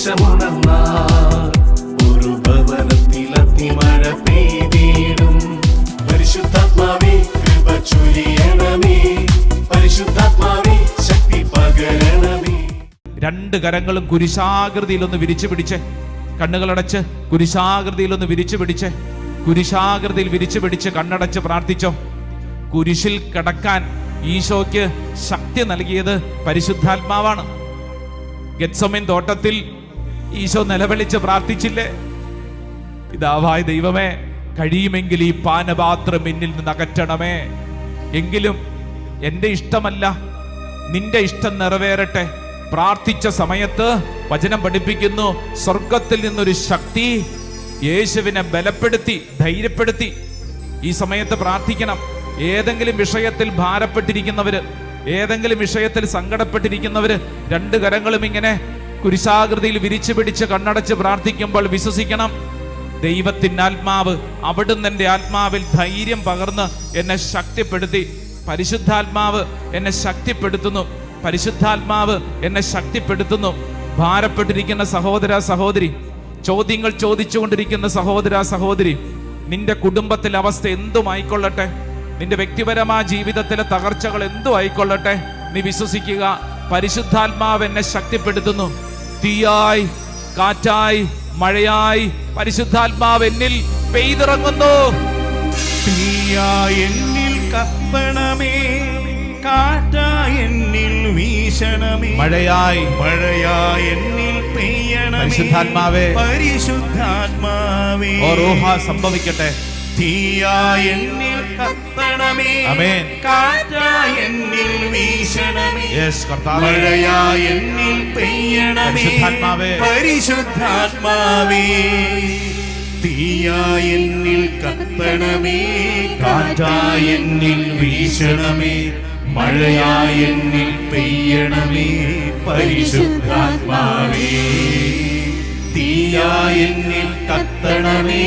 ശക്തി രണ്ട് കരങ്ങളും കുരിശാകൃതിയിൽ ഒന്ന് വിരിച്ചു പിടിച്ച്. കണ്ണുകളടച്ച് കുരിശാകൃതിയിൽ ഒന്ന് വിരിച്ചു പിടിച്ച്. കുരിശാകൃതിയിൽ വിരിച്ചു പിടിച്ച് കണ്ണടച്ച് പ്രാർത്ഥിച്ചോ. കുരിശിൽ കടക്കാൻ ഈശോയ്ക്ക് ശക്തി നൽകിയത് പരിശുദ്ധാത്മാവാണ്. ഗത്സമൻ തോട്ടത്തിൽ ഈശോ നിലവിളിച്ച് പ്രാർത്ഥിച്ചില്ലേ? പിതാവായ ദൈവമേ കഴിയുമെങ്കിൽ ഈ പാനപാത്രം എന്നിൽ നിന്ന് അകറ്റണമേ. എങ്കിലും എന്റെ ഇഷ്ടമല്ല നിന്റെ ഇഷ്ടം നിറവേറട്ടെ. പ്രാർത്ഥിച്ച സമയത്ത് വചനം പഠിപ്പിക്കുന്നു സ്വർഗത്തിൽ നിന്നൊരു ശക്തി യേശുവിനെ ബലപ്പെടുത്തി ധൈര്യപ്പെടുത്തി. ഈ സമയത്ത് പ്രാർത്ഥിക്കണം ഏതെങ്കിലും വിഷയത്തിൽ ഭാരപ്പെട്ടിരിക്കുന്നവര് ഏതെങ്കിലും വിഷയത്തിൽ സങ്കടപ്പെട്ടിരിക്കുന്നവര് രണ്ട് കരങ്ങളും ഇങ്ങനെ കുരിശാകൃതിയിൽ വിരിച്ചു പിടിച്ച് കണ്ണടച്ച് പ്രാർത്ഥിക്കുമ്പോൾ വിശ്വസിക്കണം ദൈവത്തിന്റെ ആത്മാവ് അവിടുന്ന് എന്റെ ആത്മാവിൽ ധൈര്യം പകർന്ന് എന്നെ ശക്തിപ്പെടുത്തി. പരിശുദ്ധാത്മാവ് എന്നെ ശക്തിപ്പെടുത്തുന്നു. പരിശുദ്ധാത്മാവ് എന്നെ ശക്തിപ്പെടുത്തുന്നു. ഭാരപ്പെട്ടിരിക്കുന്ന സഹോദര സഹോദരി ചോദ്യങ്ങൾ ചോദിച്ചുകൊണ്ടിരിക്കുന്ന സഹോദര സഹോദരി നിന്റെ കുടുംബത്തിലെ അവസ്ഥ എന്തും ആയിക്കൊള്ളട്ടെ. നിന്റെ വ്യക്തിപരമായ ജീവിതത്തിലെ തകർച്ചകൾ എന്തും ആയിക്കൊള്ളട്ടെ. നീ വിശ്വസിക്കുക പരിശുദ്ധാത്മാവ് എന്നെ ശക്തിപ്പെടുത്തുന്നു. തീയായി കാറ്റായി മഴയായി പരിശുദ്ധാത്മാവ് എന്നിൽ പെയ്തിറങ്ങുന്നു. എന്നിൽ കത്തണമേ കാറ്റാ എന്നിൽ വീശണമേ മഴയായി. മഴയായി എന്നിൽ പെയ്യണമേ പരിശുദ്ധാത്മാവേ. പരിശുദ്ധാത്മാവേ. ഓ റൂഹ സംഭവിക്കട്ടെ. തീയാ എന്നിൽ കത്തണമേ. ആമേൻ. എന്നിൽ വീശണമേ. യെസ് കർത്താവേ. എന്നിൽ പെയ്യണമേ. പരിശുദ്ധാത്മാവേ. പരിശുദ്ധാത്മാവേ. എന്നിൽ കത്തണമേ. കാറ്റാ എന്നിൽ വീശണമേ. മഴയാ എന്നിൽ പെയ്യണമേ. പരിശുദ്ധാത്മാവേ. തീയാ എന്നിൽ കത്തണമേ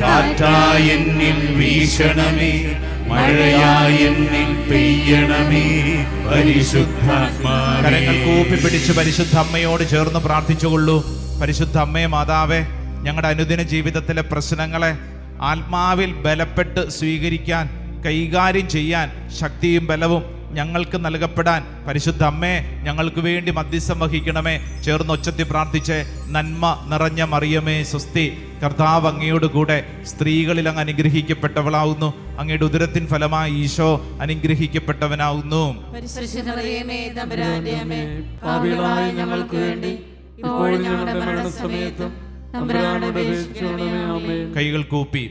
കാറ്റായി എന്നിൽ വീശണമേ മഴയാ എന്നിൽ പെയ്യണമേ പരിശുദ്ധാത്മാവേ. കരങ്ങൾ കൂപ്പി പിടിച്ച് പരിശുദ്ധ അമ്മയോട് ചേർന്ന് പ്രാർത്ഥിച്ചുകൊള്ളൂ. പരിശുദ്ധ അമ്മയെ മാതാവേ ഞങ്ങളുടെ അനുദിന ജീവിതത്തിലെ പ്രശ്നങ്ങളെ ആത്മാവിൽ ബലപ്പെട്ട് സ്വീകരിക്കാൻ കൈകാര്യം ചെയ്യാൻ ശക്തിയും ബലവും ഞങ്ങൾക്ക് നൽകപ്പെടാൻ പരിശുദ്ധ അമ്മേ ഞങ്ങൾക്ക് വേണ്ടി മധ്യസ്ഥം വഹിക്കണമേ. ചേർന്ന് ഒച്ചത്തി പ്രാർത്ഥിച്ച് നന്മ നിറഞ്ഞ മറിയമേ സ്വസ്തി കർത്താവ് അങ്ങയോട് കൂടെ സ്ത്രീകളിൽ അങ്ങ് അനുഗ്രഹിക്കപ്പെട്ടവളാവുന്നു. അങ്ങയുടെ ഉദരത്തിൻ ഫലമായി ഈശോ അനുഗ്രഹിക്കപ്പെട്ടവനാവുന്നു. ഞങ്ങൾക്ക് വേണ്ടി കൈകൾ കൂപ്പി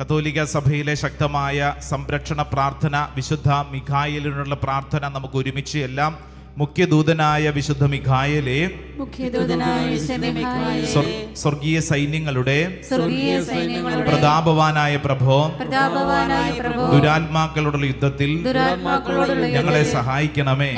കത്തോലിക്ക സഭയിലെ ശക്തമായ സംരക്ഷണ പ്രാർത്ഥന വിശുദ്ധ മിഖായലിനുള്ള പ്രാർത്ഥന നമുക്ക് ഒരുമിച്ച് എല്ലാം. മുഖ്യദൂതനായ വിശുദ്ധ മിഖായലെ. സ്വർഗീയ സൈന്യങ്ങളുടെ. പ്രതാപവാനായ പ്രഭോ. ദുരാത്മാക്കളുടെ യുദ്ധത്തിൽ ഞങ്ങളെ സഹായിക്കണമേ.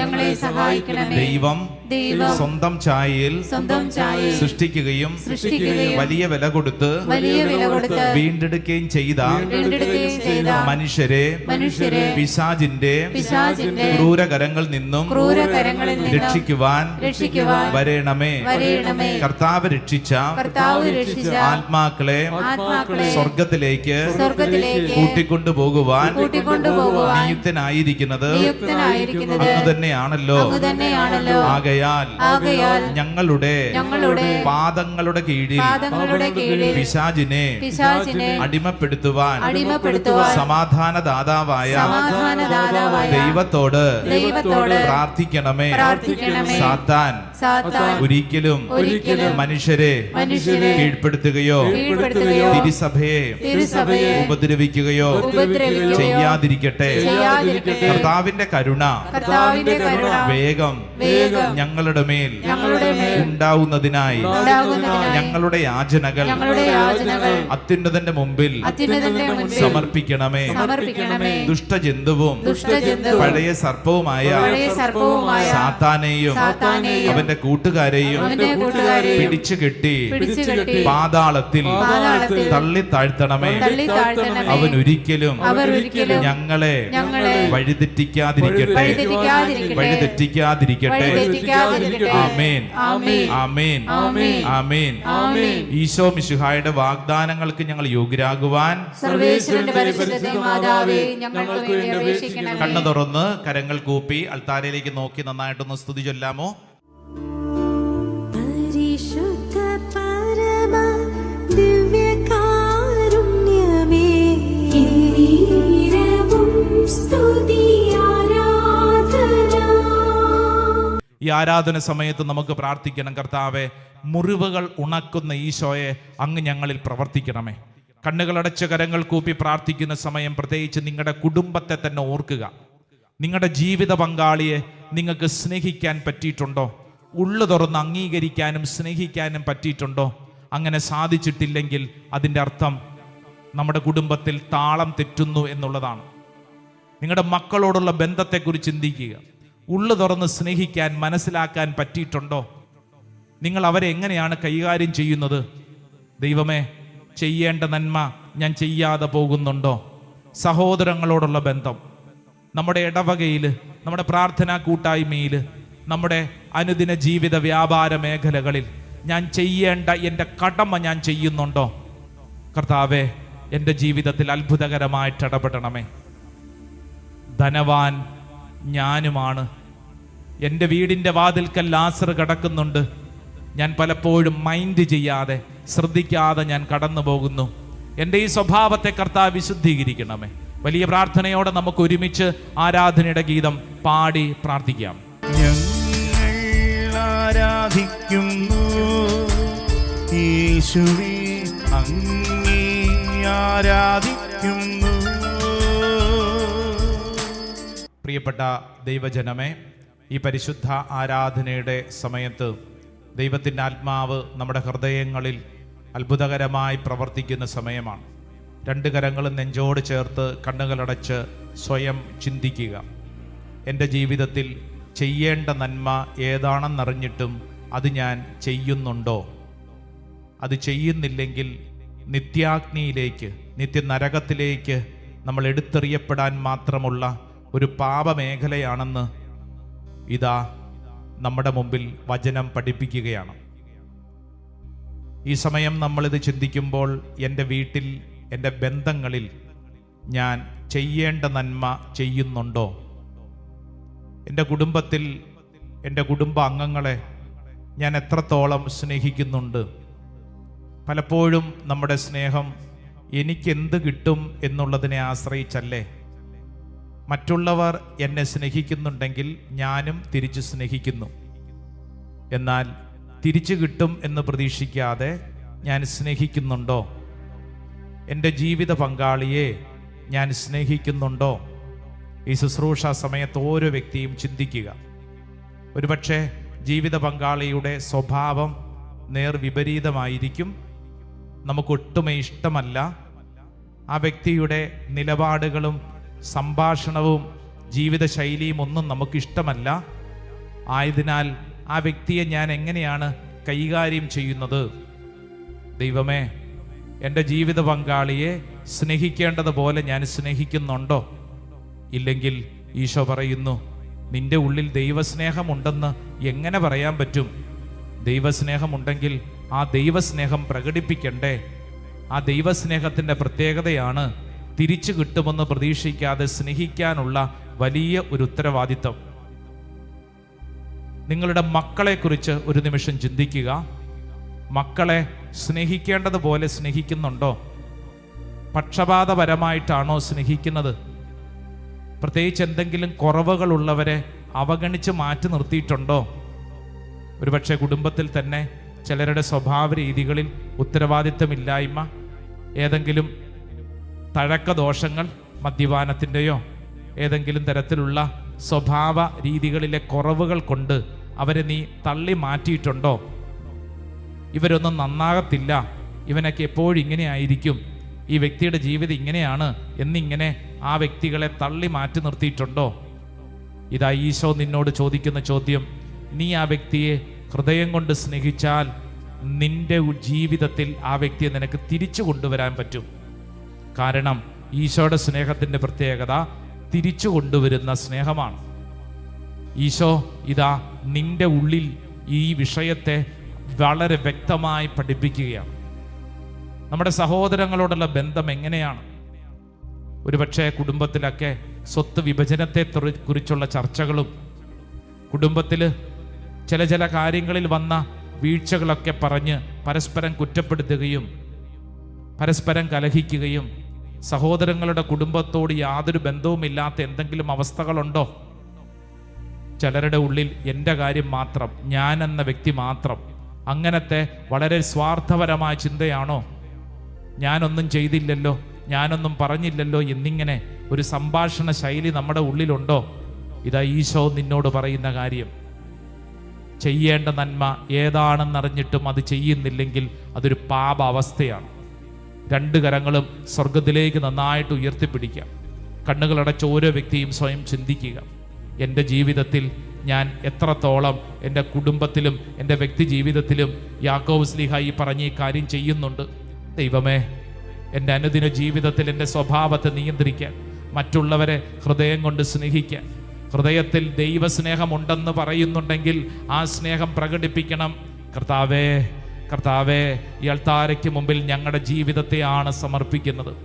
ദൈവം ദൈവം സ്വന്തം ചായയിൽ സ്വന്തം ചായയിൽ സൃഷ്ടിക്കുകയും സൃഷ്ടിക്കുകയും വലിയ വില കൊടുത്ത് വലിയ വില കൊടുത്ത് വീണ്ടെടുക്കുകയും ചെയ്ത വീണ്ടെടുക്കുകയും ചെയ്ത മനുഷ്യരെ മനുഷ്യരെ പിശാജിന്റെ പിശാചിന്റെ ക്രൂരകരങ്ങളിൽ നിന്നും ക്രൂരകരങ്ങളിൽ നിന്നും രക്ഷിക്കുവാൻ രക്ഷിക്കുവാൻ വരേണമേ. വരേണമേ. കർത്താവ് രക്ഷിച്ച കർത്താവ് രക്ഷിച്ച ആത്മാക്കളെ ആത്മാക്കളെ സ്വർഗത്തിലേക്ക് സ്വർഗത്തിലേക്ക് കൂട്ടിക്കൊണ്ടുപോകുവാൻ കൂട്ടിക്കൊണ്ടുപോകുവാൻ നിയുക്തനായിരിക്കുന്നത് നിയുക്തനായിരിക്കുന്നത് അങ്ങ് തന്നെയാണല്ലോ. അങ്ങ് തന്നെയാണല്ലോ. ആകയാൽ ആകയാൽ ഞങ്ങളുടെ ഞങ്ങളുടെ പാദങ്ങളുടെ കീഴിൽ പാദങ്ങളുടെ കീഴിൽ പിശാജിനെ പിശാചിനെ അടിമപ്പെടുത്തുവാൻ അടിമപ്പെടുത്തുവാൻ സമാധാന ദാതാവായ ദൈവത്തോട് പ്രാർത്ഥിക്കണമേ. പ്രാർത്ഥിക്കണമേ. സാത്താൻ സാത്താൻ ഒരിക്കലും മനുഷ്യരെ മനുഷ്യരെ കീഴ്പ്പെടുത്തുകയോ കീഴ്പ്പെടുത്തുകയോ തിരുസഭയെ തിരുസഭയെ ഉപദ്രവിക്കുകയോ ചെയ്യാതിരിക്കട്ടെ. ചെയ്യാതിരിക്കട്ടെ. കർത്താവിന്റെ കരുണ കർത്താവിന്റെ കരുണ വേഗം വേഗം ഞങ്ങളുടെ മേൽ ഉണ്ടാവുന്നതിനായി ഉണ്ടാകുന്നതിനായി ഞങ്ങളുടെ യാചനകൾ അത്യുന്നതന്റെ മുമ്പിൽ സമർപ്പിക്കണമേ. സമർപ്പിക്കണമേ. ദുഷ്ടജന്തുവും പഴയ സർപ്പവുമായ സാത്താനെയും സാത്താനെയും അവന്റെ കൂട്ടുകാരെയും അവന്റെ കൂട്ടുകാരെയും പിടിച്ചു കെട്ടി പിടിച്ചുകെട്ടി പാതാളത്തിൽ തള്ളി താഴ്ത്തണമേ. അവൻ ഒരിക്കലും അവർ ഒരിക്കലും ഞങ്ങളെ ഞങ്ങളെ വഴിതെറ്റിക്കാതിരിക്കട്ടെ. വഴിതെറ്റിക്കാതിരിക്കട്ടെ. വഴിതെറ്റിക്കാതിരിക്കട്ടെ ആമേൻ. ആമേൻ. ആമേൻ. ആമേൻ. ആമേൻ. ആമേൻ. ഈശോ മിശുഹായുടെ വാഗ്ദാനങ്ങൾക്ക് ഞങ്ങൾ യോഗ്യരാകുവാൻ സർവേശ്വരന്റെ പരിശുദ്ധ മാതാവേ വേണ്ടി അപേക്ഷിക്കണമേ കണ്ണു തുറന്ന് കരങ്ങൾ കൂപ്പി അൾത്താരയിലേക്ക് നോക്കി നന്നായിട്ടൊന്ന് സ്തുതി ചൊല്ലാമോ? ഈ ആരാധന സമയത്ത് നമുക്ക് പ്രാർത്ഥിക്കണം കർത്താവെ മുറിവുകൾ ഉണക്കുന്ന ഈശോയെ അങ്ങ് ഞങ്ങളിൽ പ്രവർത്തിക്കണമേ. കണ്ണുകളടച്ച കരങ്ങൾ കൂപ്പി പ്രാർത്ഥിക്കുന്ന സമയം പ്രത്യേകിച്ച് നിങ്ങളുടെ കുടുംബത്തെ തന്നെ ഓർക്കുക. നിങ്ങളുടെ ജീവിത പങ്കാളിയെ നിങ്ങൾക്ക് സ്നേഹിക്കാൻ പറ്റിയിട്ടുണ്ടോ? ഉള്ളു തുറന്ന് അംഗീകരിക്കാനും സ്നേഹിക്കാനും പറ്റിയിട്ടുണ്ടോ? അങ്ങനെ സാധിച്ചിട്ടില്ലെങ്കിൽ അതിന്റെ അർത്ഥം നമ്മുടെ കുടുംബത്തിൽ താളം തെറ്റുന്നു എന്നുള്ളതാണ്. നിങ്ങളുടെ മക്കളോടുള്ള ബന്ധത്തെക്കുറിച്ച് ചിന്തിക്കുക. ഉള്ളു തുറന്ന് സ്നേഹിക്കാൻ മനസ്സിലാക്കാൻ പറ്റിയിട്ടുണ്ടോ? നിങ്ങൾ അവരെ എങ്ങനെയാണ് കൈകാര്യം ചെയ്യുന്നത്? ദൈവമേ ചെയ്യേണ്ട നന്മ ഞാൻ ചെയ്യാതെ പോകുന്നുണ്ടോ? സഹോദരങ്ങളോടുള്ള ബന്ധം നമ്മുടെ ഇടവകയിൽ നമ്മുടെ പ്രാർത്ഥനാ കൂട്ടായ്മയിൽ നമ്മുടെ അനുദിന ജീവിത വ്യാപാര മേഖലകളിൽ ഞാൻ ചെയ്യേണ്ട എന്റെ കടമ ഞാൻ ചെയ്യുന്നുണ്ടോ? കർത്താവെ എന്റെ ജീവിതത്തിൽ അത്ഭുതകരമായിട്ട് ഇടപെടണമേ. ധനവാൻ ഞാനുമാണ്. എന്റെ വീടിന്റെ വാതിൽക്കൽ ലാസർ കിടക്കുന്നുണ്ട്. ഞാൻ പലപ്പോഴും മൈൻഡ് ചെയ്യാതെ ശ്രദ്ധിക്കാതെ ഞാൻ കടന്നു പോകുന്നു. എന്റെ ഈ സ്വഭാവത്തെ കർത്താവ് വിശുദ്ധീകരിക്കണമേ. വലിയ പ്രാർത്ഥനയോടെ നമുക്ക് ഒരുമിച്ച് ആരാധനയുടെ ഗീതം പാടി പ്രാർത്ഥിക്കാം. ആരാധിക്കുന്നു. അങ്ങേ ആരാധിക്കുന്നു. പ്രിയപ്പെട്ട ദൈവജനമേ ഈ പരിശുദ്ധ ആരാധനയുടെ സമയത്ത് ദൈവത്തിന്റെ ആത്മാവ് നമ്മുടെ ഹൃദയങ്ങളിൽ അത്ഭുതകരമായി പ്രവർത്തിക്കുന്ന സമയമാണ്. രണ്ട് കരങ്ങളും നെഞ്ചോട് ചേർത്ത് കണ്ണുകളടച്ച് സ്വയം ചിന്തിക്കുക. എന്റെ ജീവിതത്തിൽ ചെയ്യേണ്ട നന്മ ഏതാണെന്നറിഞ്ഞിട്ടും അത് ഞാൻ ചെയ്യുന്നുണ്ടോ? അത് ചെയ്യുന്നില്ലെങ്കിൽ നിത്യാഗ്നിയിലേക്ക് നിത്യനരകത്തിലേക്ക് നമ്മൾ എടുത്തെറിയപ്പെടാൻ മാത്രമുള്ള ഒരു പാപമേഖലയാണെന്ന് ഇതാ നമ്മുടെ മുമ്പിൽ വചനം പഠിപ്പിക്കുകയാണ്. ഈ സമയം നമ്മളിത് ചിന്തിക്കുമ്പോൾ എന്റെ വീട്ടിൽ എന്റെ ബന്ധങ്ങളിൽ ഞാൻ ചെയ്യേണ്ട നന്മ ചെയ്യുന്നുണ്ടോ? എന്റെ കുടുംബത്തിൽ എന്റെ കുടുംബ അംഗങ്ങളെ ഞാൻ എത്രത്തോളം സ്നേഹിക്കുന്നുണ്ട്? പലപ്പോഴും നമ്മുടെ സ്നേഹം എനിക്കെന്ത് കിട്ടും എന്നുള്ളതിനെ ആശ്രയിച്ചല്ലേ? മറ്റുള്ളവർ എന്നെ സ്നേഹിക്കുന്നുണ്ടെങ്കിൽ ഞാനും തിരിച്ചു സ്നേഹിക്കുന്നു. എന്നാൽ തിരിച്ചു കിട്ടും എന്ന് പ്രതീക്ഷിക്കാതെ ഞാൻ സ്നേഹിക്കുന്നുണ്ടോ? എന്റെ ജീവിത പങ്കാളിയെ ഞാൻ സ്നേഹിക്കുന്നുണ്ടോ? ഈ ശുശ്രൂഷ സമയത്ത് ഓരോ വ്യക്തിയും ചിന്തിക്കുക. ഒരുപക്ഷെ ജീവിത പങ്കാളിയുടെ സ്വഭാവം നേർവിപരീതമായിരിക്കും നമുക്കൊട്ടുമേ ഇഷ്ടമല്ല. ആ വ്യക്തിയുടെ നിലപാടുകളും സംഭാഷണവും ജീവിതശൈലിയും ഒന്നും നമുക്കിഷ്ടമല്ല. ആയതിനാൽ ആ വ്യക്തിയെ ഞാൻ എങ്ങനെയാണ് കൈകാര്യം ചെയ്യുന്നത്? ദൈവമേ എന്റെ ജീവിത പങ്കാളിയെ സ്നേഹിക്കേണ്ടതുപോലെ ഞാൻ സ്നേഹിക്കുന്നുണ്ടോ? ഇല്ലെങ്കിൽ ഈശോ പറയുന്നു നിന്റെ ഉള്ളിൽ ദൈവസ്നേഹമുണ്ടെന്ന് എങ്ങനെ പറയാൻ പറ്റും? ദൈവസ്നേഹമുണ്ടെങ്കിൽ ആ ദൈവസ്നേഹം പ്രകടിപ്പിക്കണ്ടേ? ആ ദൈവസ്നേഹത്തിന്റെ പ്രത്യേകതയാണ് തിരിച്ചു കിട്ടുമെന്ന് പ്രതീക്ഷിക്കാതെ സ്നേഹിക്കാനുള്ള വലിയ ഒരു ഉത്തരവാദിത്തം നിങ്ങളുടെ മക്കളെക്കുറിച്ച് ഒരു നിമിഷം ചിന്തിക്കുക. മക്കളെ സ്നേഹിക്കേണ്ടതുപോലെ സ്നേഹിക്കുന്നുണ്ടോ? പക്ഷപാതപരമായിട്ടാണോ സ്നേഹിക്കുന്നത്? പ്രത്യേകിച്ച് എന്തെങ്കിലും കുറവുകളുള്ളവരെ അവഗണിച്ച് മാറ്റി നിർത്തിയിട്ടുണ്ടോ? ഒരുപക്ഷെ കുടുംബത്തിൽ തന്നെ ചിലരുടെ സ്വഭാവ രീതികളിൽ ഉത്തരവാദിത്തമില്ലായ്മ ഏതെങ്കിലും തഴക്ക ദോഷങ്ങൾ മദ്യപാനത്തിന്റെയോ ഏതെങ്കിലും തരത്തിലുള്ള സ്വഭാവ രീതികളിലെ കുറവുകൾ കൊണ്ട് അവരെ നീ തള്ളി മാറ്റിയിട്ടുണ്ടോ? ഇവരൊന്നും നന്നാകത്തില്ല. ഇവനൊക്കെ എപ്പോഴും ഇങ്ങനെ ആയിരിക്കും. ഈ വ്യക്തിയുടെ ജീവിതം ഇങ്ങനെയാണ് എന്നിങ്ങനെ ആ വ്യക്തികളെ തള്ളി മാറ്റി നിർത്തിയിട്ടുണ്ടോ? ഇതാ ഈശോ നിന്നോട് ചോദിക്കുന്ന ചോദ്യം. നീ ആ വ്യക്തിയെ ഹൃദയം കൊണ്ട് സ്നേഹിച്ചാൽ നിന്റെ ജീവിതത്തിൽ ആ വ്യക്തിയെ നിനക്ക് തിരിച്ചു കൊണ്ടുവരാൻ പറ്റും. കാരണം ഈശോയുടെ സ്നേഹത്തിന്റെ പ്രത്യേകത തിരിച്ചു കൊണ്ടുവരുന്ന സ്നേഹമാണ്. ഈശോ ഇതാ നിന്റെ ഉള്ളിൽ ഈ വിഷയത്തെ വളരെ വ്യക്തമായി പഠിപ്പിക്കുകയാണ്. നമ്മുടെ സഹോദരങ്ങളോടുള്ള ബന്ധം എങ്ങനെയാണ്? ഒരുപക്ഷെ കുടുംബത്തിലൊക്കെ സ്വത്ത് വിഭജനത്തെ കുറിച്ചുള്ള ചർച്ചകളും കുടുംബത്തിൽ ചില ചില കാര്യങ്ങളിൽ വന്ന വീഴ്ചകളൊക്കെ പറഞ്ഞ് പരസ്പരം കുറ്റപ്പെടുത്തുകയും പരസ്പരം കലഹിക്കുകയും സഹോദരങ്ങളുടെ കുടുംബത്തോട് യാതൊരു ബന്ധവുമില്ലാത്ത എന്തെങ്കിലും അവസ്ഥകളുണ്ടോ? ചിലരുടെ ഉള്ളിൽ എന്റെ കാര്യം മാത്രം ഞാൻ എന്ന വ്യക്തി മാത്രം അങ്ങനത്തെ വളരെ സ്വാർത്ഥപരമായ ചിന്തയാണോ? ഞാനൊന്നും ചെയ്തില്ലല്ലോ ഞാനൊന്നും പറഞ്ഞില്ലല്ലോ എന്നിങ്ങനെ ഒരു സംഭാഷണ ശൈലി നമ്മുടെ ഉള്ളിലുണ്ടോ? ഇതാ ഈശോ നിന്നോട് പറയുന്ന കാര്യം. ചെയ്യേണ്ട നന്മ ഏതാണെന്നറിഞ്ഞിട്ടും അത് ചെയ്യുന്നില്ലെങ്കിൽ അതൊരു പാപ അവസ്ഥയാണ്. രണ്ട് കരങ്ങളും സ്വർഗത്തിലേക്ക് നന്നായിട്ട് ഉയർത്തിപ്പിടിക്കാം കണ്ണുകളടച്ച ഓരോ വ്യക്തിയും സ്വയം ചിന്തിക്കുക. എന്റെ ജീവിതത്തിൽ ഞാൻ എത്രത്തോളം എന്റെ കുടുംബത്തിലും എന്റെ വ്യക്തി ജീവിതത്തിലും യാക്കോബ് സ്ലിഹ ഈ പറഞ്ഞ ഈ കാര്യം ചെയ്യുന്നുണ്ട്. ദൈവമേ എന്റെ അനുദിന ജീവിതത്തിൽ എന്റെ സ്വഭാവത്തെ നിയന്ത്രിക്കാൻ മറ്റുള്ളവരെ ഹൃദയം കൊണ്ട് സ്നേഹിക്കാൻ. ഹൃദയത്തിൽ ദൈവസ്നേഹമുണ്ടെന്ന് പറയുന്നുണ്ടെങ്കിൽ ആ സ്നേഹം പ്രകടിപ്പിക്കണം. കർത്താവേ കർത്താവേ ഈ അൾത്താരയ്ക്ക് മുമ്പിൽ ഞങ്ങളുടെ ജീവിതത്തെയാണ് സമർപ്പിക്കുന്നത്.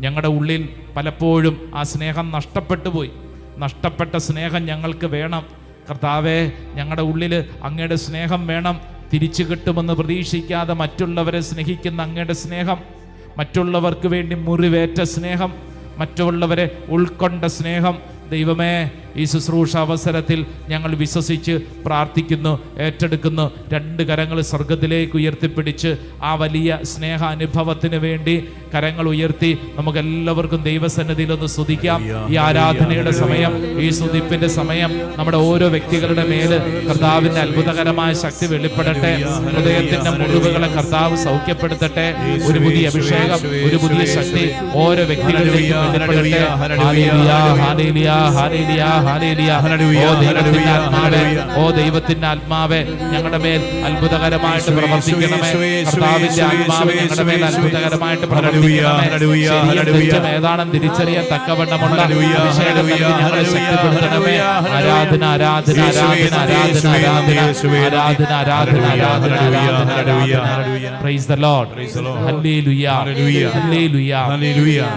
ഞങ്ങളുടെ ഉള്ളിൽ പലപ്പോഴും ആ സ്നേഹം നഷ്ടപ്പെട്ടു പോയി. നഷ്ടപ്പെട്ട സ്നേഹം ഞങ്ങൾക്ക് വേണം. കർത്താവെ ഞങ്ങളുടെ ഉള്ളിൽ അങ്ങയുടെ സ്നേഹം വേണം. തിരിച്ചു കിട്ടുമെന്ന് പ്രതീക്ഷിക്കാതെ മറ്റുള്ളവരെ സ്നേഹിക്കുന്ന അങ്ങയുടെ സ്നേഹം. മറ്റുള്ളവർക്ക് വേണ്ടി മുറിവേറ്റ സ്നേഹം. മറ്റുള്ളവരെ ഉൾക്കൊണ്ട സ്നേഹം. ദൈവമേ ഈ ശുശ്രൂഷ അവസരത്തിൽ ഞങ്ങൾ വിശ്വസിച്ച് പ്രാർത്ഥിക്കുന്നു ഏറ്റെടുക്കുന്നു. രണ്ട് കരങ്ങൾ സ്വർഗത്തിലേക്ക് ഉയർത്തിപ്പിടിച്ച് ആ വലിയ സ്നേഹ അനുഭവത്തിന് വേണ്ടി കരങ്ങൾ ഉയർത്തി നമുക്ക് എല്ലാവർക്കും ദൈവസന്നിധിയിൽ ഒന്ന് സ്തുതിക്കാം. ഈ ആരാധനയുടെ സമയം ഈ സ്തുതിപ്പിന്റെ സമയം നമ്മുടെ ഓരോ വ്യക്തികളുടെ മേൽ കർത്താവിന്റെ അത്ഭുതകരമായ ശക്തി വെളിപ്പെടട്ടെ. ഹൃദയത്തിന്റെ മുറിവുകളെ കർത്താവ് സൗഖ്യപ്പെടുത്തട്ടെ. ഒരു പുതിയ അഭിഷേകം ഒരു പുതിയ ശക്തി ഓരോ വ്യക്തികളിലേക്കും വെളിപ്പെടട്ടെ. Hallelujah, hallelujah, hallelujah, hallelujah. ഓ ദൈവത്തിന്റെ ആത്മാവേ ഞങ്ങളുടെ മേൽ അത്ഭുതകരമായിട്ട് പ്രവർത്തിക്കണമേ. കർത്താവിന്റെ ആത്മാവ് ഞങ്ങളുടെ മേൽ അത്ഭുതകരമായിട്ട് പ്രവർത്തിക്കണമേ. ഏതാണെന്ന് തിരിച്ചറിയാൻ തക്കവണ്ണമുള്ള ഞങ്ങളെ ശക്തിപ്പെടുത്തണമേ. ആരാധന ആരാധന ആരാധന ആരാധന ആരാധന ആരാധന ആരാധന ആരാധന ആരാധന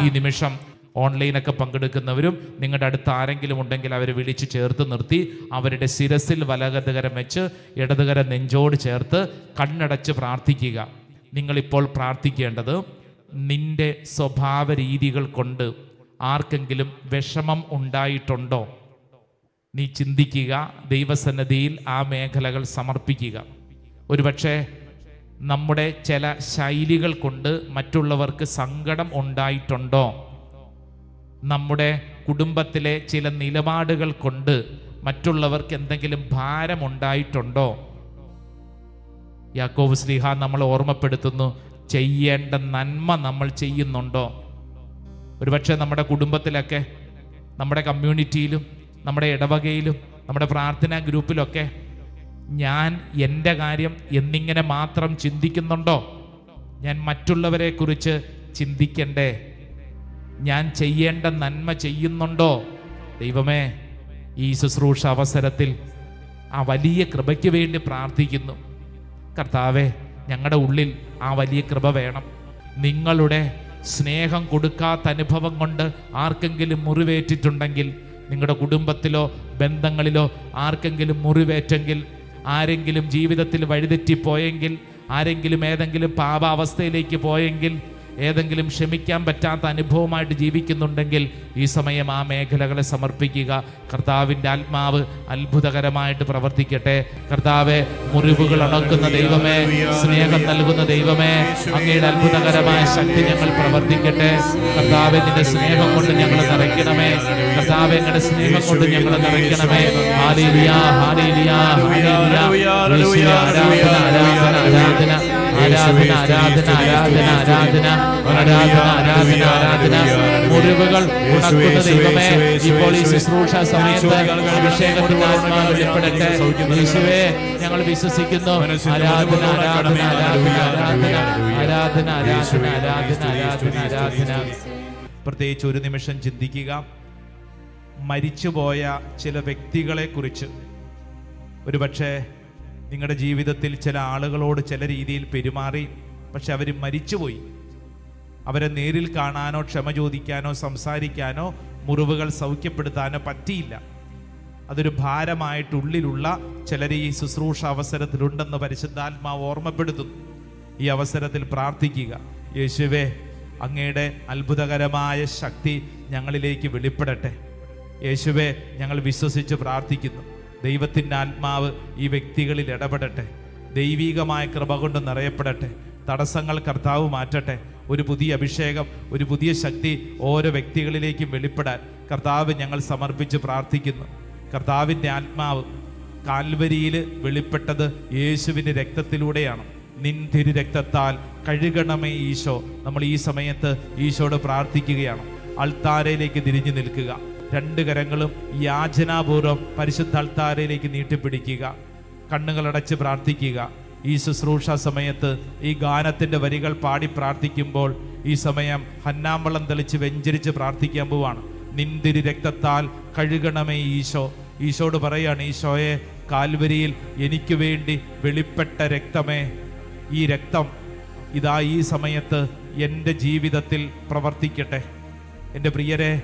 ഈ നിമിഷം ഓൺലൈനൊക്കെ പങ്കെടുക്കുന്നവരും നിങ്ങളുടെ അടുത്ത് ആരെങ്കിലും ഉണ്ടെങ്കിൽ അവരെ വിളിച്ച് ചേർത്ത് നിർത്തി അവരുടെ ശിരസിൽ വലകതുകരം വെച്ച് ഇടതുകര നെഞ്ചോട് ചേർത്ത് കണ്ണടച്ച് പ്രാർത്ഥിക്കുക. നിങ്ങളിപ്പോൾ പ്രാർത്ഥിക്കേണ്ടത് നിന്റെ സ്വഭാവ രീതികൾ കൊണ്ട് ആർക്കെങ്കിലും വിഷമം ഉണ്ടായിട്ടുണ്ടോ? നീ ചിന്തിക്കുക ദൈവസന്നദ്ധിയിൽ ആ മേഖലകൾ സമർപ്പിക്കുക. ഒരുപക്ഷെ നമ്മുടെ ചില ശൈലികൾ കൊണ്ട് മറ്റുള്ളവർക്ക് സങ്കടം ഉണ്ടായിട്ടുണ്ടോ? നമ്മുടെ കുടുംബത്തിലെ ചില നിലപാടുകൾ കൊണ്ട് മറ്റുള്ളവർക്ക് എന്തെങ്കിലും ഭാരമുണ്ടായിട്ടുണ്ടോ? യാക്കോബ് സ്ലിഹ നമ്മൾ ഓർമ്മപ്പെടുത്തുന്നു ചെയ്യേണ്ട നന്മ നമ്മൾ ചെയ്യുന്നുണ്ടോ? ഒരുപക്ഷെ നമ്മുടെ കുടുംബത്തിലൊക്കെ നമ്മുടെ കമ്മ്യൂണിറ്റിയിലും നമ്മുടെ ഇടവകയിലും നമ്മുടെ പ്രാർത്ഥനാ ഗ്രൂപ്പിലൊക്കെ ഞാൻ എന്റെ കാര്യം എന്നിങ്ങനെ മാത്രം ചിന്തിക്കുന്നുണ്ടോ? ഞാൻ മറ്റുള്ളവരെ കുറിച്ച് ചിന്തിക്കണ്ടേ? ഞാൻ ചെയ്യേണ്ട നന്മ ചെയ്യുന്നുണ്ടോ? ദൈവമേ ഈ ശുശ്രൂഷ അവസരത്തിൽ ആ വലിയ കൃപയ്ക്ക് വേണ്ടി പ്രാർത്ഥിക്കുന്നു. കർത്താവെ ഞങ്ങളുടെ ഉള്ളിൽ ആ വലിയ കൃപ വേണം. നിങ്ങളുടെ സ്നേഹം കൊടുക്കാത്ത അനുഭവം കൊണ്ട് ആർക്കെങ്കിലും മുറിവേറ്റിട്ടുണ്ടെങ്കിൽ നിങ്ങളുടെ കുടുംബത്തിലോ ബന്ധങ്ങളിലോ ആർക്കെങ്കിലും മുറിവേറ്റെങ്കിൽ ആരെങ്കിലും ജീവിതത്തിൽ വഴിതെറ്റിപ്പോയെങ്കിൽ ആരെങ്കിലും ഏതെങ്കിലും പാപാവസ്ഥയിലേക്ക് പോയെങ്കിൽ ഏതെങ്കിലും ക്ഷമിക്കാൻ പറ്റാത്ത അനുഭവമായിട്ട് ജീവിക്കുന്നുണ്ടെങ്കിൽ ഈ സമയം ആ മേഖലകളെ സമർപ്പിക്കുക. കർത്താവിന്റെ ആത്മാവ് അത്ഭുതകരമായിട്ട് പ്രവർത്തിക്കട്ടെ. കർത്താവെ മുറിവുകൾ അടക്കുന്ന ദൈവമേ സ്നേഹം നൽകുന്ന ദൈവമേ അങ്ങയുടെ അത്ഭുതകരമായ ശക്തി ഞങ്ങൾ പ്രവർത്തിക്കട്ടെ. കർത്താവെ നിന്റെ സ്നേഹം കൊണ്ട് ഞങ്ങൾ നിറയ്ക്കണമേ. കർത്താവെ ഞങ്ങളുടെ സ്നേഹം കൊണ്ട് ഞങ്ങൾ നിറയ്ക്കണമേ. Hallelujah hallelujah hallelujah. ആരാധന ആരാധന ആരാധന. ആരാധന ആരാധന ആരാധന ആരാധന ആരാധന ആരാധന ആരാധന. മുറിവുകൾ ഉണക്കുന്ന ദൈവമേ ഇപ്പോൾ ഈ ശുശ്രൂഷ സമയത്ത് അഭിഷേകത്തിന്റെ ആത്മാവ് വെളിപ്പെടട്ടെ യേശുവേ ഞങ്ങൾ വിശ്വസിക്കുന്നു. ആരാധന ആരാധന ആരാധന ആരാധന ആരാധന ആരാധന ആരാധന ആരാധന. ആരാധന. പ്രത്യേകിച്ച് ഒരു നിമിഷം ചിന്തിക്കുക. മരിച്ചുപോയ ചില വ്യക്തികളെ കുറിച്ച് ഒരുപക്ഷെ നിങ്ങളുടെ ജീവിതത്തിൽ ചില ആളുകളോട് ചില രീതിയിൽ പെരുമാറി പക്ഷെ അവർ മരിച്ചുപോയി. അവരെ നേരിൽ കാണാനോ ക്ഷമ ചോദിക്കാനോ സംസാരിക്കാനോ മുറിവുകൾ സൗഖ്യപ്പെടുത്താനോ പറ്റിയില്ല. അതൊരു ഭാരമായിട്ടുള്ളിലുള്ള ചിലർ ഈ ശുശ്രൂഷ അവസരത്തിലുണ്ടെന്ന് പരിശുദ്ധാത്മാവ് ഓർമ്മപ്പെടുത്തുന്നു. ഈ അവസരത്തിൽ പ്രാർത്ഥിക്കുക. യേശുവേ അങ്ങയുടെ അത്ഭുതകരമായ ശക്തി ഞങ്ങളിലേക്ക് വെളിപ്പെടട്ടെ. യേശുവെ ഞങ്ങൾ വിശ്വസിച്ച് പ്രാർത്ഥിക്കുന്നു. ദൈവത്തിന്റെ ആത്മാവ് ഈ വ്യക്തികളിൽ ഇടപെടട്ടെ. ദൈവീകമായ കൃപ കൊണ്ട് നിറയപ്പെടട്ടെ. തടസ്സങ്ങൾ കർത്താവ് മാറ്റട്ടെ. ഒരു പുതിയ അഭിഷേകം ഒരു പുതിയ ശക്തി ഓരോ വ്യക്തികളിലേക്കും വെളിപ്പെടാൻ കർത്താവ് ഞങ്ങൾ സമർപ്പിച്ച് പ്രാർത്ഥിക്കുന്നു. കർത്താവിന്റെ ആത്മാവ് കാൽവരിയിൽ വെളിപ്പെട്ടത് യേശുവിന്റെ രക്തത്തിലൂടെയാണ്. നിൻ തിരു രക്തത്താൽ കഴുകണമേ ഈശോ. നമ്മൾ ഈ സമയത്ത് ഈശോയോട് പ്രാർത്ഥിക്കുകയാണ്. അൾത്താരയിലേക്ക് തിരിഞ്ഞു നിൽക്കുക. രണ്ട് കരങ്ങളും യാചനാപൂർവം പരിശുദ്ധ അൾത്താരയിലേക്ക് നീട്ടിപ്പിടിക്കുക. കണ്ണുകളടച്ച് പ്രാർത്ഥിക്കുക. ഈ ശുശ്രൂഷ സമയത്ത് ഈ ഗാനത്തിന്റെ വരികൾ പാടി പ്രാർത്ഥിക്കുമ്പോൾ ഈ സമയം ഹന്നാമ്പളം തെളിച്ച് വെഞ്ചരിച്ച് പ്രാർത്ഥിക്കാൻ പോവാണ്. നിന്തിരി രക്തത്താൽ കഴുകണമേ ഈശോ. ഈശോട് പറയാണ് ഈശോയെ കാൽവരിയിൽ എനിക്ക് വേണ്ടി വെളിപ്പെട്ട രക്തമേ. ഈ രക്തം ഇതാ ഈ സമയത്ത് എന്റെ ജീവിതത്തിൽ പ്രവർത്തിക്കട്ടെ. എന്റെ പ്രിയരെ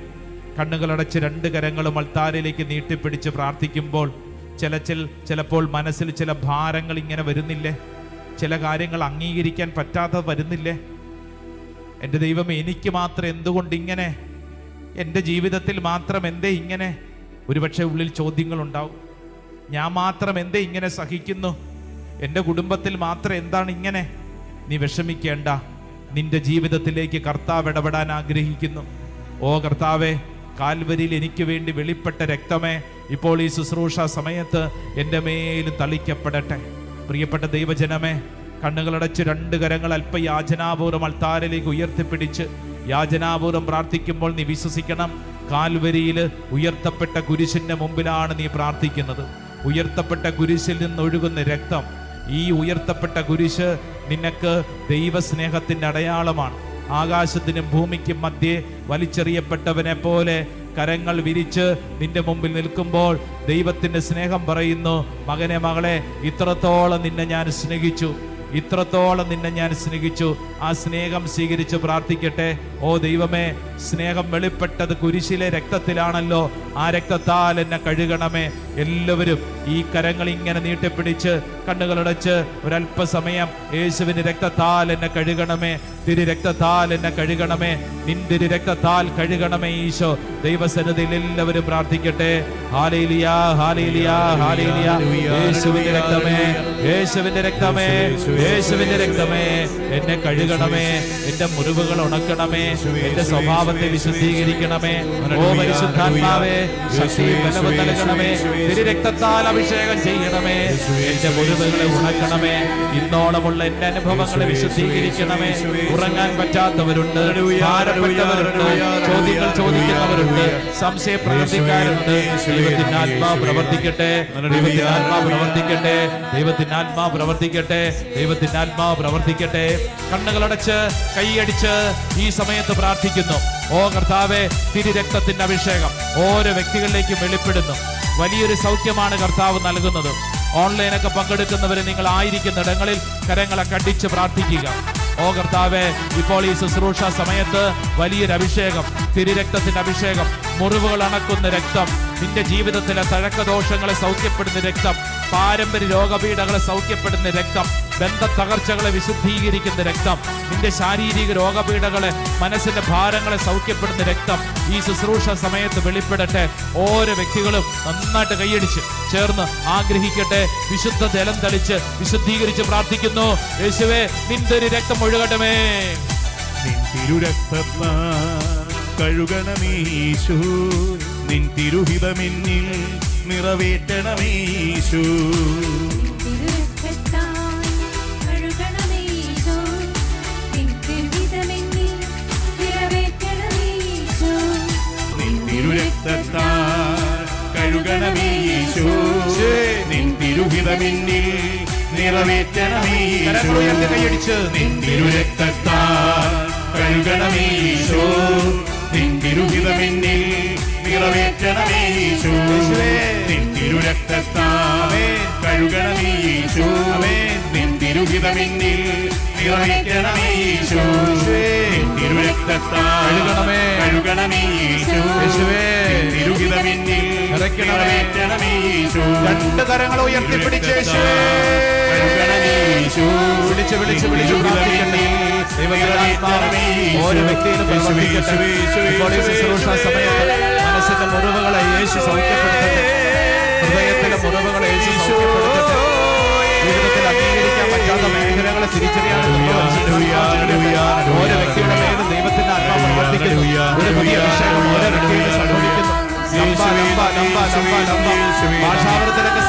കണ്ണുകളടച്ച് രണ്ട് കരങ്ങളും അൾത്താരയിലേക്ക് നീട്ടിപ്പിടിച്ച് പ്രാർത്ഥിക്കുമ്പോൾ ചില ചില ചിലപ്പോൾ മനസ്സിൽ ചില ഭാരങ്ങൾ ഇങ്ങനെ വരുന്നില്ലേ? ചില കാര്യങ്ങൾ അംഗീകരിക്കാൻ പറ്റാതെ വരുന്നില്ലേ? എന്റെ ദൈവം എനിക്ക് മാത്രം എന്തുകൊണ്ട് ഇങ്ങനെ? എന്റെ ജീവിതത്തിൽ മാത്രം എന്തേ ഇങ്ങനെ? ഒരുപക്ഷെ ഉള്ളിൽ ചോദ്യങ്ങളുണ്ടാവും. ഞാൻ മാത്രം എന്തേ ഇങ്ങനെ സഹിക്കുന്നു? എന്റെ കുടുംബത്തിൽ മാത്രം എന്താണ് ഇങ്ങനെ? നീ വിഷമിക്കേണ്ട. നിന്റെ ജീവിതത്തിലേക്ക് കർത്താവ് ഇടപെടാൻ ആഗ്രഹിക്കുന്നു. ഓ കർത്താവെ കാൽവരിയിൽ എനിക്ക് വേണ്ടി വെളിപ്പെട്ട രക്തമേ ഇപ്പോൾ ഈ ശുശ്രൂഷ സമയത്ത് എന്റെ മേലും തളിക്കപ്പെടട്ടെ. പ്രിയപ്പെട്ട ദൈവജനമേ കണ്ണുകളടച്ച് രണ്ട് കരങ്ങൾ അല്പ യാചനാപൂർവം അൾത്താരിലേക്ക് ഉയർത്തിപ്പിടിച്ച് യാചനാപൂർവം പ്രാർത്ഥിക്കുമ്പോൾ നീ വിശ്വസിക്കണം കാൽവരിയിൽ ഉയർത്തപ്പെട്ട കുരിശിന്റെ മുമ്പിലാണ് നീ പ്രാർത്ഥിക്കുന്നത്. ഉയർത്തപ്പെട്ട കുരിശിൽ നിന്നൊഴുകുന്ന രക്തം ഈ ഉയർത്തപ്പെട്ട കുരിശ് നിനക്ക് ദൈവസ്നേഹത്തിന്റെ അടയാളമാണ്. ആകാശത്തിനും ഭൂമിക്കും മധ്യേ വലിച്ചെറിയപ്പെട്ടവനെ പോലെ കരങ്ങൾ വിരിച്ച് നിന്റെ മുമ്പിൽ നിൽക്കുമ്പോൾ ദൈവത്തിന്റെ സ്നേഹം പറയുന്നു മകനെ മകളെ ഇത്രത്തോളം നിന്നെ ഞാൻ സ്നേഹിച്ചു ഇത്രത്തോളം നിന്നെ ഞാൻ സ്നേഹിച്ചു. ആ സ്നേഹം സ്വീകരിച്ച് പ്രാർത്ഥിക്കട്ടെ. ഓ ദൈവമേ സ്നേഹം വെളിപ്പെട്ടത് കുരിശിലെ രക്തത്തിലാണല്ലോ. ആ രക്തത്താൽ എന്നെ കഴുകണമേ. എല്ലാവരും ഈ കരങ്ങൾ ഇങ്ങനെ നീട്ടിപ്പിടിച്ച് കണ്ണുകളടച്ച് ഒരല്പസമയം യേശുവിന് രക്തത്താൽ എന്നെ കഴുകണമേ. തിരി രക്തത്താൽ എന്നെ കഴുകണമേ. നിന്തിരു രക്തത്താൽ കഴുകണമേ ഈശോ. ദൈവസന്നിധിയിൽ എല്ലാവരും പ്രാർത്ഥിക്കട്ടെ. Hallelujah hallelujah hallelujah. യേശുവിന്റെ രക്തമേ യേശുവിന്റെ രക്തമേ യേശുവിന്റെ രക്തമേ. എന്നെ കഴുകണമേ. എന്റെ മുറിവുകൾ ഉണക്കണമേ. എന്റെ സ്വഭാവത്തെ വിശദീകരിക്കണമേ ഓ പരിശുദ്ധാത്മാവേ ശക്തിയും ബലവും നൽകണമേ. തിരു രക്തത്താൽ അഭിഷേകം ചെയ്യണമേ. എന്റെ മുഴുവനെ ഉണക്കണമേ ഇന്നോളമുള്ള എന്റെ അനുഭവങ്ങളെ വിശദീകരിക്കണമേ ഉറങ്ങാൻ പറ്റാത്തവരുണ്ട്. ഭാരപ്പെട്ടവരുണ്ട്. ചോദ്യങ്ങൾ ചോദിക്കുന്നവരുണ്ട്. സംശയ പ്രവർത്തിക്കാരുണ്ട് ദൈവത്തിന്റെ ആത്മാവ് പ്രവർത്തിക്കട്ടെ. ദൈവത്തിന്റെ ആത്മാവ് പ്രവർത്തിക്കട്ടെ. ദൈവത്തിന്റെ ആത്മാവ് പ്രവർത്തിക്കട്ടെ. ദൈവത്തിന്റെ ആത്മാവ് പ്രവർത്തിക്കട്ടെ. കണ്ണുകളടച്ച് കൈയടിച്ച് ഈ സമയത്ത് പ്രാർത്ഥിക്കുന്നു. ഓ കർത്താവെ തിരുരക്തത്തിന്റെ അഭിഷേകം ഓരോ വ്യക്തികളിലേക്കും വെളിപ്പെടുന്നു. വലിയൊരു സൗഖ്യമാണ് കർത്താവ് നൽകുന്നത്. ഓൺലൈനൊക്കെ പങ്കെടുക്കുന്നവരെ നിങ്ങൾ ആയിരിക്കുന്ന ഇടങ്ങളിൽ കരങ്ങളെ കടിച്ച് പ്രാർത്ഥിക്കുക. ഓ കർത്താവെ ഇപ്പോൾ ഈ ശുശ്രൂഷ സമയത്ത് വലിയൊരു അഭിഷേകം തിരുരക്തത്തിന്റെ അഭിഷേകം മുറിവുകൾ അണക്കുന്ന രക്തം നിന്റെ ജീവിതത്തിലെ തഴക്കദോഷങ്ങളെ സൗഖ്യപ്പെടുന്ന രക്തം പാരമ്പര്യ രോഗപീഠകളെ സൗഖ്യപ്പെടുന്ന രക്തം ബന്ധ തകർച്ചകളെ വിശുദ്ധീകരിക്കുന്ന രക്തം നിന്റെ ശാരീരിക രോഗപീഠകളെ മനസ്സിന്റെ ഭാരങ്ങളെ സൗഖ്യപ്പെടുന്ന രക്തം ഈ ശുശ്രൂഷ സമയത്ത് വെളിപ്പെടട്ടെ. ഓരോ വ്യക്തികളും നന്നായിട്ട് കൈയടിച്ച് ചേർന്ന് ആഗ്രഹിക്കട്ടെ. വിശുദ്ധ ജലം തളിച്ച് വിശുദ്ധീകരിച്ച് പ്രാർത്ഥിക്കുന്നു. യേശുവേ നിന്റെ ഒരു രക്തം ഒഴുകട്ടമേ തിരുരക്തത്താ കഴുകണമീശു നിൻ തിരുഹിതമെന്നിൽ നിറവേറ്റണമീശു കൈയടിച്ച് നിൻ തിരുരക്തത്താ കഴുകണമീശോ നിൻ നിറവേറ്റണമേശോ നിറവേറ്റണമേ യേശു യേശുവേ. നിൻ തിരുഹിതമെന്നിൽ നിറവേറ്റണമേ യേശു യേശുവേ. നിൻ തിരുരക്തത്താൽ കഴുകണമേ. കഴുകണമേ യേശുവേ. നിൻ തിരുഹിതമെന്നിൽ നിറയ്ക്കണമേ. രണ്ട് കരങ്ങൾ ഉയർത്തിപ്പിടിച്ച് യേശുവേ. കഴുകണമേ യേശു വിളിച്ച് വിളിച്ച് വിളിച്ച് ആത്മാവ് ഓരോ വ്യക്തിയിലും പ്രവർത്തിക്കട്ടെ. സമയത്ത് മനസ്സിന്റെ മുറിവുകളെ യേശു സൗഖ്യപ്പെടുത്തട്ടെ ഹൃദയത്തിലെ സൗഖ്യപ്പെടുത്തട്ടെ. ജീവിതത്തിൽ അംഗീകരിക്കാൻ പറ്റാത്ത മേഖലകളെ തിരിച്ചറിയാൻ ഓരോ വ്യക്തിയുടെ മേലും ദൈവത്തിന്റെ ആത്മാവ് പ്രവർത്തിക്കുന്നു. ഒരു പുതിയ വിഷയം ഓരോ വ്യക്തിയുടെ സംഭവിക്കുന്നു. ഭാഷാവരത്തിലൊക്കെ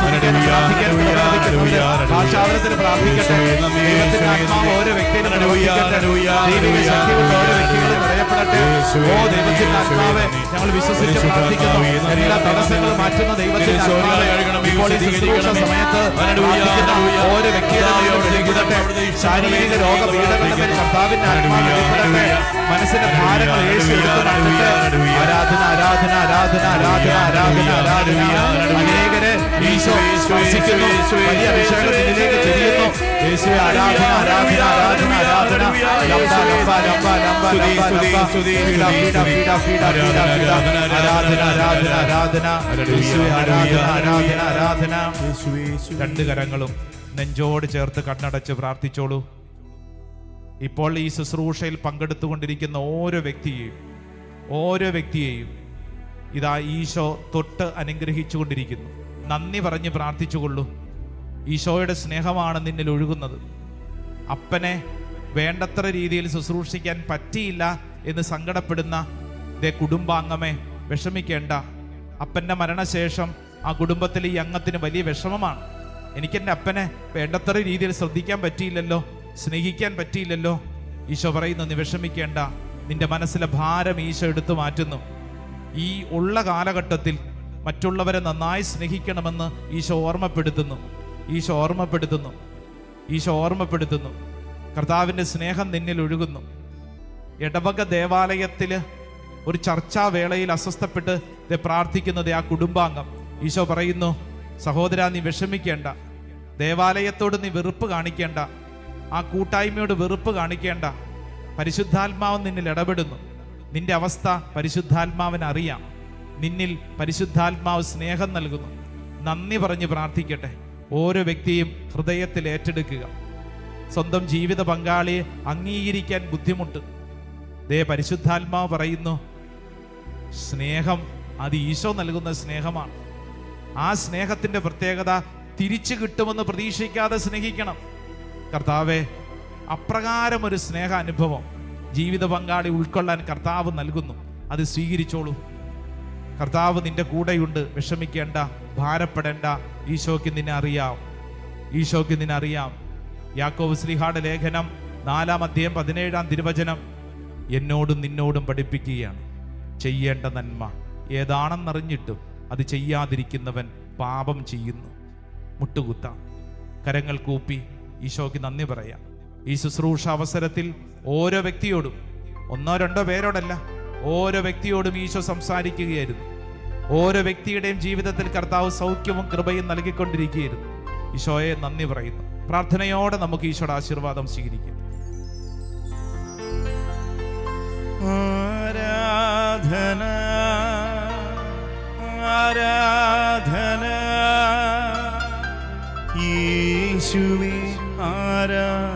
ഭാഷാവരത്തിൽ പ്രാർത്ഥിക്കട്ടെ ദൈവത്തിന്റെ ആത്മാവ് ഓരോ വ്യക്തിയിലും ഓരോ വ്യക്തികളും നിറയപ്പെടട്ടെ ഓ ദൈവത്തിന്റെ ആത്മാവെ ഞങ്ങൾ വിശ്വസിച്ച് പ്രാർത്ഥിക്കുന്നു. എല്ലാ തടസ്സങ്ങൾ മാറ്റുന്ന ദൈവത്തിന്റെ ആത്മാവെ. ഇപ്പോൾ ഈ ശുശ്രൂഷ സമയത്ത് ഓരോ വ്യക്തിയുടെ ശാരീരിക രോഗപീഠങ്ങളുടെ കർത്താവിന്റെ ആത്മാവിനെ മനസ്സിന്റെ ഭാരങ്ങൾ യേശു ആരാധന ആരാധന ആരാധന ആരാധന ആരാധന ആരാധന. അനേകരെ ഈശോ സ്പർശിക്കുന്നു വലിയ അഭിഷേകം ഇതിലേക്ക് ചെരിയുന്നു രണ്ട് കരങ്ങളും നെഞ്ചോട് ചേർത്ത് കണ്ണടച്ച് പ്രാർത്ഥിച്ചോളൂ ഇപ്പോൾ ഈ ശുശ്രൂഷയിൽ പങ്കെടുത്തുകൊണ്ടിരിക്കുന്ന ഓരോ വ്യക്തിയെയും ഓരോ വ്യക്തിയെയും ഇതാ ഈശോ തൊട്ട് അനുഗ്രഹിച്ചുകൊണ്ടിരിക്കുന്നു നന്ദി പറഞ്ഞ് പ്രാർത്ഥിച്ചുകൊള്ളൂ ഈശോയുടെ സ്നേഹമാണ് നിന്നിൽ ഒഴുകുന്നത്. അപ്പനെ വേണ്ടത്ര രീതിയിൽ ശുശ്രൂഷിക്കാൻ പറ്റിയില്ല എന്ന് സങ്കടപ്പെടുന്ന ദേ കുടുംബാംഗമേ വിഷമിക്കേണ്ട. അപ്പന്റെ മരണശേഷം ആ കുടുംബത്തിൽ ഈ അംഗത്തിന് വലിയ വിഷമമാണ്. എനിക്കെന്റെ അപ്പനെ വേണ്ടത്ര രീതിയിൽ ശ്രദ്ധിക്കാൻ പറ്റിയില്ലല്ലോ സ്നേഹിക്കാൻ പറ്റിയില്ലല്ലോ. ഈശോ പറയുന്നു നീ വിഷമിക്കേണ്ട. നിന്റെ മനസ്സിലെ ഭാരം ഈശോ എടുത്തു മാറ്റുന്നു. ഈ ഉള്ള കാലഘട്ടത്തിൽ മറ്റുള്ളവരെ നന്നായി സ്നേഹിക്കണമെന്ന് ഈശോ ഓർമ്മപ്പെടുത്തുന്നു. ഈശോ ഓർമ്മപ്പെടുത്തുന്നു. ഈശോ ഓർമ്മപ്പെടുത്തുന്നു. കർത്താവിന്റെ സ്നേഹം നിന്നിൽ ഒഴുകുന്നു. ഇടവക ദേവാലയത്തിൽ ഒരു ചർച്ചാവേളയിൽ അസ്വസ്ഥപ്പെട്ട് ഇത് പ്രാർത്ഥിക്കുന്നത് ആ കുടുംബാംഗം. ഈശോ പറയുന്നു സഹോദര നീ വിഷമിക്കേണ്ട. ദേവാലയത്തോട് നീ വെറുപ്പ് കാണിക്കേണ്ട. ആ കൂട്ടായ്മയോട് വെറുപ്പ് കാണിക്കേണ്ട. പരിശുദ്ധാത്മാവ് നിന്നിൽ ഇടപെടുന്നു. നിന്റെ അവസ്ഥ പരിശുദ്ധാത്മാവിന് അറിയാം. നിന്നിൽ പരിശുദ്ധാത്മാവ് സ്നേഹം നൽകുന്നു. നന്ദി പറഞ്ഞ് പ്രാർത്ഥിക്കട്ടെ. ഓരോ വ്യക്തിയും ഹൃദയത്തിൽ ഏറ്റെടുക്കുക. സ്വന്തം ജീവിത പങ്കാളിയെ അംഗീകരിക്കാൻ ബുദ്ധിമുട്ട്. ദേ പരിശുദ്ധാത്മാവ് പറയുന്നു സ്നേഹം അത് ഈശോ നൽകുന്ന സ്നേഹമാണ്. ആ സ്നേഹത്തിന്റെ പ്രത്യേകത തിരിച്ചു കിട്ടുമെന്ന് പ്രതീക്ഷിക്കാതെ സ്നേഹിക്കണം. കർത്താവെ അപ്രകാരം ഒരു സ്നേഹ അനുഭവം ജീവിത പങ്കാളി ഉൾക്കൊള്ളാൻ കർത്താവ് നൽകുന്നു. അത് സ്വീകരിച്ചോളൂ. കർത്താവ് നിന്റെ കൂടെയുണ്ട്. വിഷമിക്കേണ്ട ഭാരപ്പെടേണ്ട. ഈശോയ്ക്ക് നിന്നെ അറിയാം. ഈശോയ്ക്ക് നിന്നെ അറിയാം. യാക്കോവ് ശ്രീഹാട് ലേഖനം നാലാം അധ്യയം പതിനേഴാം തിരുവചനം. എന്നോടും നിന്നോടും പഠിപ്പിക്കുകയാണ്. ചെയ്യേണ്ട നന്മ ഏതാണെന്നറിഞ്ഞിട്ടും അത് ചെയ്യാതിരിക്കുന്നവൻ പാപം ചെയ്യുന്നു. മുട്ടുകുത്ത. കരങ്ങൾ കൂപ്പി ഈശോയ്ക്ക് നന്ദി പറയാം. ഈ ശുശ്രൂഷ അവസരത്തിൽ ഓരോ വ്യക്തിയോടും ഒന്നോ രണ്ടോ പേരോടല്ല ഓരോ വ്യക്തിയോടും ഈശോ സംസാരിക്കുകയായിരുന്നു. ഓരോ വ്യക്തിയുടെയും ജീവിതത്തിൽ കർത്താവ് സൗഖ്യവും കൃപയും നൽകിക്കൊണ്ടിരിക്കുകയായിരുന്നു. ഈശോയെ നന്ദി പറയുന്നു. പ്രാർത്ഥനയോടെ നമുക്ക് ഈശോയുടെ ആശീർവാദം സ്വീകരിക്കാം. ആരാധന ആരാധന യേശുവേ ആരാധന